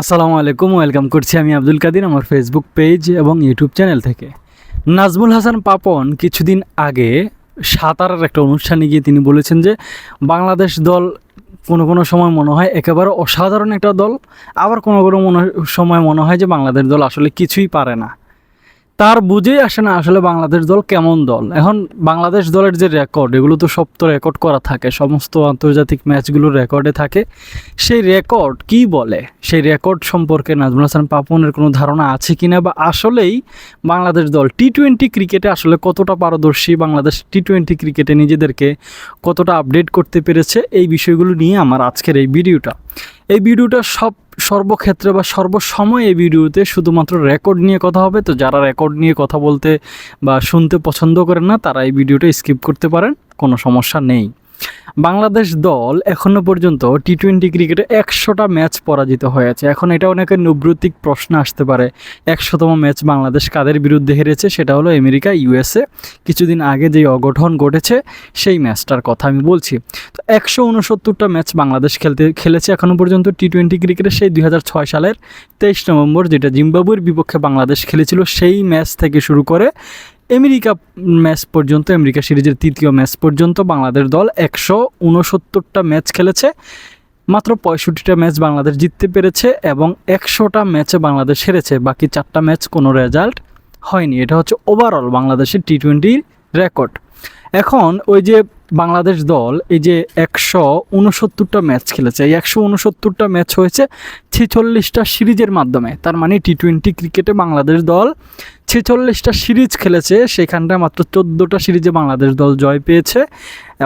আসসালামু আলাইকুম, ওয়েলকাম করছি আমি আব্দুল কাদির আমার ফেসবুক পেজ এবং ইউটিউব চ্যানেল থেকে। নাজমুল হাসান পাপন কিছুদিন আগে সাঁতারের একটা অনুষ্ঠানে গিয়ে তিনি বলেছেন যে, বাংলাদেশ দল কোনো কোনো সময় মনে হয় একেবারে অসাধারণ একটা দল, আবার কোনো কোনো মনে সময় মনে হয় যে, বাংলাদেশ দল আসলে কিছুই পারে না। তার বুঝেই আসে না আসলে বাংলাদেশ দল কেমন দল। এখন বাংলাদেশ দলের যে রেকর্ড এগুলো তো সব তো রেকর্ড করা থাকে। সমস্ত আন্তর্জাতিক ম্যাচগুলোর রেকর্ডে থাকে। সেই রেকর্ড কি বলে? সেই রেকর্ড সম্পর্কে নাজমুল হাসান পাপনের কোনো ধারণা আছে কি না বা আসলেই বাংলাদেশ দল টি টোয়েন্টি ক্রিকেটে আসলে কতটা পারদর্শী? বাংলাদেশ টি টোয়েন্টি ক্রিকেটে নিজেদেরকে কতটা আপডেট করতে পেরেছে? এই বিষয়গুলো নিয়ে আমার আজকের এই ভিডিওটা এই ভিডিওটা সব সর্বক্ষেত্রে বা সর্বসময় এই ভিডিওতে শুধুমাত্র রেকর্ড নিয়ে কথা হবে। তো যারা রেকর্ড নিয়ে কথা বলতে বা শুনতে পছন্দ করেন না, তারা এই ভিডিওটা স্কিপ করতে পারেন, কোনো সমস্যা নেই। বাংলাদেশ দল এখনও পর্যন্ত টি টোয়েন্টি ক্রিকেটে একশোটা ম্যাচ পরাজিত হয়েছে। এখন এটা অনেকের নৈব্রতিক প্রশ্ন আসতে পারে, একশোতম ম্যাচ বাংলাদেশ কাদের বিরুদ্ধে হেরেছে? সেটা হলো আমেরিকা ইউএসএ কিছুদিন আগে যে অঘটন ঘটেছে, সেই ম্যাচটার কথা আমি বলছি। তো একশো উনসত্তরটা ম্যাচ বাংলাদেশ খেলতে, খেলেছে এখনও পর্যন্ত টি টোয়েন্টি ক্রিকেটে, সেই দুই হাজার ছয় সালের তেইশ নভেম্বর, যেটা জিম্বাবুয়ের বিপক্ষে বাংলাদেশ খেলেছিল, সেই ম্যাচ থেকে শুরু করে আমেরিকা ম্যাচ পর্যন্ত, আমেরিকা সিরিজের তৃতীয় ম্যাচ পর্যন্ত বাংলাদেশ দল একশো উনসত্তরটা ম্যাচ খেলেছে। মাত্র পঁয়ষট্টিটা ম্যাচ বাংলাদেশ জিততে পেরেছে এবং একশোটা ম্যাচে বাংলাদেশ হেরেছে। বাকি চারটা ম্যাচ কোনো রেজাল্ট হয়নি। এটা হচ্ছে ওভারঅল বাংলাদেশের টি টোয়েন্টির রেকর্ড এখন ওই যে বাংলাদেশ দল, এই যে একশো উনসত্তরটা ম্যাচ খেলেছে, এই একশো উনসত্তরটা ম্যাচ হয়েছে ছেচল্লিশটা সিরিজের মাধ্যমে। তার মানে টি টোয়েন্টি ক্রিকেটে বাংলাদেশ দল ছেচল্লিশটা সিরিজ খেলেছে, সেখানটায় মাত্র চোদ্দোটা সিরিজে বাংলাদেশ দল জয় পেয়েছে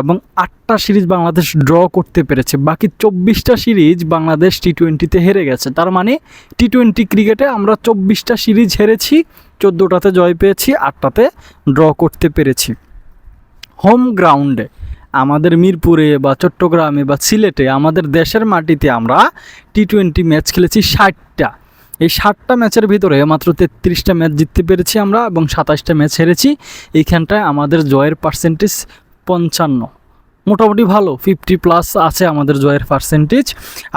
এবং আটটা সিরিজ বাংলাদেশ ড্র করতে পেরেছে। বাকি চব্বিশটা সিরিজ বাংলাদেশ টি টোয়েন্টিতে হেরে গেছে। তার মানে টি টোয়েন্টি ক্রিকেটে আমরা চব্বিশটা সিরিজ হেরেছি, চোদ্দোটাতে জয় পেয়েছি, আটটাতে ড্র করতে পেরেছি। হোম গ্রাউন্ডে আমাদের মিরপুরে বা চট্টগ্রামে বা সিলেটে, আমাদের দেশের মাটিতে আমরা টি টোয়েন্টি ম্যাচ খেলেছি ষাটটা এই ষাটটা ম্যাচের ভিতরে মাত্র তেত্রিশটা ম্যাচ জিততে পেরেছি আমরা এবং সাতাশটা ম্যাচ হেরেছি। এইখানটায় আমাদের জয়ের পার্সেন্টেজ পঞ্চান্ন। মোটামুটি ভালো, ফিফটি প্লাস আছে আমাদের জয়ের পার্সেন্টেজ।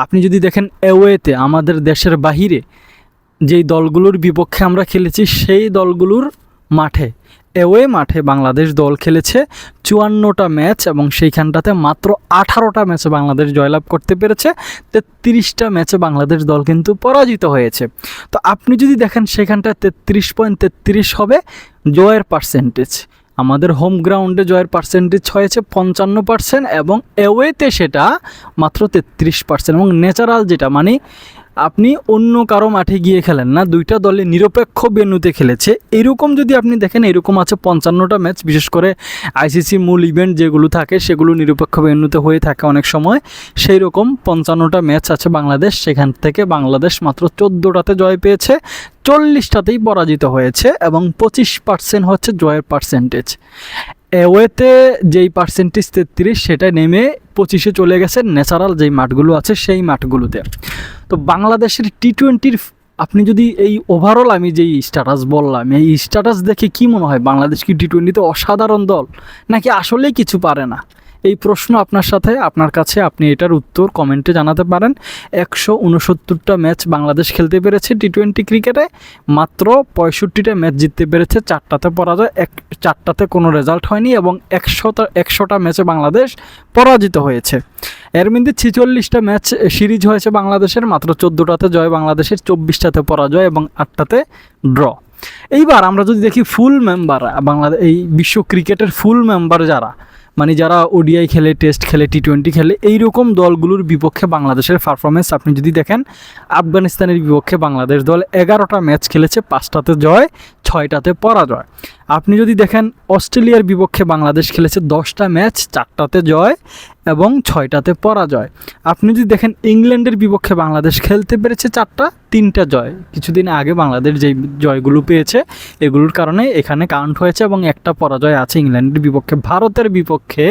আপনি যদি দেখেন অ্যাওয়েতে আমাদের দেশের বাহিরে যেই দলগুলোর বিপক্ষে আমরা খেলেছি, সেই দলগুলোর মাঠে অ্যাওয়ে মাঠে বাংলাদেশ দল খেলেছে চুয়ান্নটা ম্যাচ এবং সেইখানটাতে মাত্র আঠারোটা ম্যাচে বাংলাদেশ জয়লাভ করতে পেরেছে। তেত্রিশটা ম্যাচে বাংলাদেশ দল কিন্তু পরাজিত হয়েছে। তো আপনি যদি দেখেন সেখানটা তেত্রিশ পয়েন্ট তেত্রিশ হবে, জয়ের পার্সেন্টেজ আমাদের হোম গ্রাউন্ডে জয়ের পার্সেন্টেজ হয়েছে পঞ্চান্ন পার্সেন্ট এবং অ্যাওয়েতে সেটা মাত্র তেত্রিশ পার্সেন্ট এবং ন্যাচারাল যেটা মানে আপনি অন্য কারও মাঠে গিয়ে খেলেন না, দুইটা দলে নিরপেক্ষ বেনুতে খেলেছে। এরকম যদি আপনি দেখেন, এরকম আছে পঞ্চান্নটা ম্যাচ, বিশেষ করে আইসিসি মূল ইভেন্ট যেগুলো থাকে, সেগুলো নিরপেক্ষ বেনুতে হয়ে থাকে অনেক সময়। সেই রকম পঞ্চান্নটা ম্যাচ আছে বাংলাদেশ, সেখান থেকে বাংলাদেশ মাত্র চোদ্দোটাতে জয় পেয়েছে, চল্লিশটাতেই পরাজিত হয়েছে এবং পঁচিশ পার্সেন্ট হচ্ছে জয়ের পার্সেন্টেজ অ্যাওয়েতে যেই পার্সেন্টেজ তেত্রিশ, সেটা নেমে পঁচিশে চলে গেছে ন্যাচারাল যেই মাঠগুলো আছে সেই মাঠগুলোতে। তো বাংলাদেশের টি টোয়েন্টির আপনি যদি এই ওভারঅল আমি যেই স্ট্যাটাস বললাম, এই স্ট্যাটাস দেখে কি মনে হয়? বাংলাদেশ কি টি টোয়েন্টিতে অসাধারণ দল? নাকি আসলেই কিছু পারে না? এই প্রশ্ন আপনার সাথে, আপনার কাছে আপনি এটার উত্তর কমেন্টে জানাতে পারেন। একশো উনসত্তরটা ম্যাচ বাংলাদেশ খেলতে পেরেছে টি টোয়েন্টি ক্রিকেটে। মাত্র পঁয়ষট্টিটা ম্যাচ জিততে পেরেছে, চারটাতে পরাজয়, এক, চারটাতে কোনো রেজাল্ট হয়নি এবং একশোটা একশোটা ম্যাচে বাংলাদেশ পরাজিত হয়েছে। এর মধ্যে ছিচল্লিশটা ম্যাচ সিরিজ হয়েছে বাংলাদেশের, মাত্র চোদ্দোটাতে জয় বাংলাদেশের, চব্বিশটাতে পরাজয় এবং আটটাতে ড্র। এইবার আমরা যদি দেখি ফুল মেম্বার বাংলাদেশ এই বিশ্ব ক্রিকেটের ফুল মেম্বার যারা মানে যারা ওডিআই খেলে টেস্ট খেলে টি টোয়েন্টি খেলে, এইরকম দলগুলোর বিপক্ষে বাংলাদেশের পারফরমেন্স আপনি যদি দেখেন, আফগানিস্তানের বিপক্ষে বাংলাদেশ দল এগারোটা ম্যাচ খেলেছে, পাঁচটাতে জয়, ছয়টাতে পরাজয়। আপনি যদি দেখেন অস্ট্রেলিয়ার বিপক্ষে বাংলাদেশ খেলেছে দশটা ম্যাচ, চারটাতে জয় এবং ছয়টাতে পরাজয়। আপনি যদি দেখেন ইংল্যান্ডের বিপক্ষে বাংলাদেশ খেলতে পেরেছে চারটা, তিনটা জয়। কিছুদিন আগে বাংলাদেশ যেই জয়গুলো পেয়েছে, এগুলোর কারণে এখানে কাউন্ট হয়েছে এবং একটা পরাজয় আছে ইংল্যান্ডের বিপক্ষে। ভারতের বিপক্ষে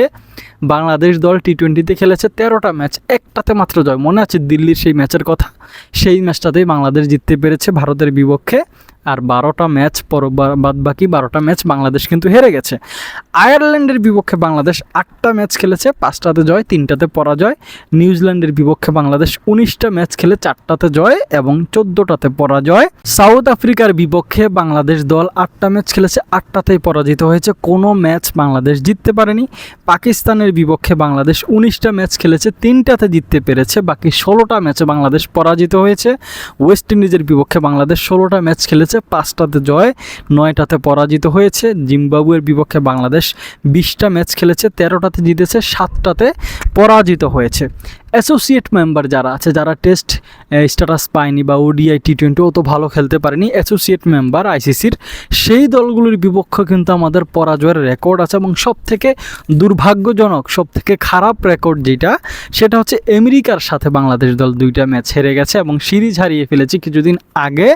বাংলাদেশ দল টি টোয়েন্টিতে খেলেছে তেরোটা ম্যাচ, একটাতে মাত্র জয়। মনে আছে দিল্লির সেই ম্যাচের কথা? সেই ম্যাচটাতেই বাংলাদেশ জিততে পেরেছে ভারতের বিপক্ষে। আর বারোটা ম্যাচ পর বাদ বাকি বারোটা ম্যাচ বাংলাদেশ কিন্তু হেরে গেছে। আয়ারল্যান্ডের বিপক্ষে বাংলাদেশ আটটা ম্যাচ খেলেছে, পাঁচটাতে জয়, তিনটাতে পরাজয়। নিউজিল্যান্ডের বিপক্ষে বাংলাদেশ উনিশটা ম্যাচ খেলে চারটাতে জয় এবং চোদ্দোটাতে পরাজয়। সাউথ আফ্রিকার বিপক্ষে বাংলাদেশ দল আটটা ম্যাচ খেলেছে, আটটাতেই পরাজিত হয়েছে। কোনো ম্যাচ বাংলাদেশ জিততে পারেনি। পাকিস্তানের বিপক্ষে বাংলাদেশ উনিশটা ম্যাচ খেলেছে, তিনটাতে জিততে পেরেছে। বাকি ষোলোটা ম্যাচে বাংলাদেশ পরাজিত হয়েছে। ওয়েস্ট ইন্ডিজের বিপক্ষে বাংলাদেশ ষোলোটা ম্যাচ খেলেছে পাঁচটাতে জয়, নয়টাতে পরাজিত হয়েছে। জিম্বাবুয়ের বিপক্ষে বাংলাদেশ বিশটা ম্যাচ খেলেছে, তেরোটাতে জিতেছে, সাতটাতে পরাজিত হয়েছে। অ্যাসোসিয়েট মেম্বার যারা আছে, যারা টেস্ট স্ট্যাটাস পায়নি বা ওডিআই টি টোয়েন্টি অত ভালো খেলতে পারেনি, অ্যাসোসিয়েট মেম্বার আইসিসির সেই দলগুলির বিপক্ষে কিন্তু আমাদের পরাজয়ের রেকর্ড আছে এবং সব থেকে দুর্ভাগ্যজনক সব থেকে খারাপ রেকর্ড যেটা, সেটা হচ্ছে আমেরিকার সাথে বাংলাদেশ দল দুইটা ম্যাচ হেরে গেছে এবং সিরিজ হারিয়ে ফেলেছে। কিছুদিন আগে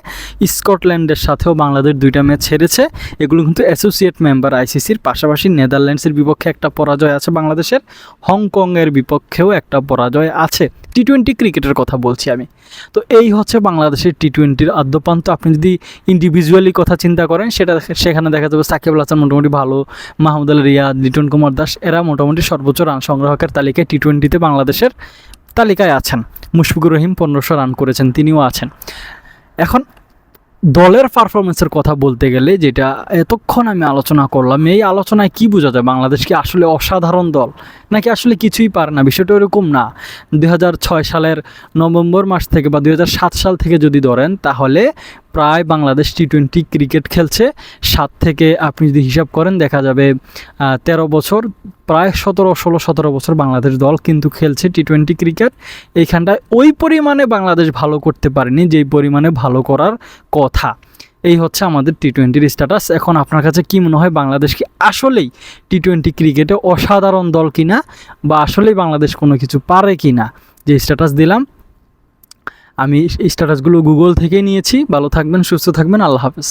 স্কটল্যান্ডের সাথেও বাংলাদেশ দুইটা ম্যাচ হেরেছে। এগুলো কিন্তু অ্যাসোসিয়েট মেম্বার আইসিসির পাশাপাশি নেদারল্যান্ডসের বিপক্ষে একটা পরাজয় আছে বাংলাদেশের, হংকংয়ের বিপক্ষেও একটা পরাজয় আছে। টি টোয়েন্টি ক্রিকেটের কথা বলছি আমি। তো এই হচ্ছে বাংলাদেশের টি টোয়েন্টির আদ্যপান্ত। আপনি যদি ইন্ডিভিজুয়ালি কথা চিন্তা করেন, সেটা সেখানে দেখা যাবে সাকিব আল হাসান মোটামুটি ভালো, মাহমুদ আল রিয়াদ, লিটন কুমার দাস, এরা মোটামুটি সর্বোচ্চ রান সংগ্রাহকের তালিকায় টি টোয়েন্টিতে বাংলাদেশের তালিকায় আছেন। মুশফিকুর রহিম পনেরোশো রান করেছেন, তিনিও আছেন। এখন দলের পারফরমেন্সের কথা বলতে গেলে যেটা এতক্ষণ আমি আলোচনা করলাম, এই আলোচনায় কি বোঝা যায়? বাংলাদেশ কি আসলে অসাধারণ দল? নাকি আসলে কিছুই পারে না? বিষয়টা এরকম না। দু হাজার ছয় সালের নভেম্বর মাস থেকে বা দু হাজার সাত সাল থেকে যদি ধরেন, তাহলে প্রায় বাংলাদেশ টি টোয়েন্টি ক্রিকেট খেলছে। সাত থেকে আপনি যদি হিসাব করেন, দেখা যাবে তেরো বছর, প্রায় সতেরো, ষোলো, সতেরো বছর বাংলাদেশ দল কিন্তু খেলছে টি টোয়েন্টি ক্রিকেট এইখানটায় ওই পরিমাণে বাংলাদেশ ভালো করতে পারেনি, যেই পরিমাণে ভালো করার কথা। এই হচ্ছে আমাদের টি টোয়েন্টির স্ট্যাটাস এখন আপনার কাছে কী মনে হয়, বাংলাদেশ কি আসলেই টি টোয়েন্টি ক্রিকেটে অসাধারণ দল কিনা, বা আসলেই বাংলাদেশ কোনো কিছু পারে কিনা? যে স্ট্যাটাস দিলাম আমি স্ট্যাটাসগুলো গুগল থেকে নিয়েছি। ভালো থাকবেন সুস্থ থাকবেন আল্লাহ হাফেজ।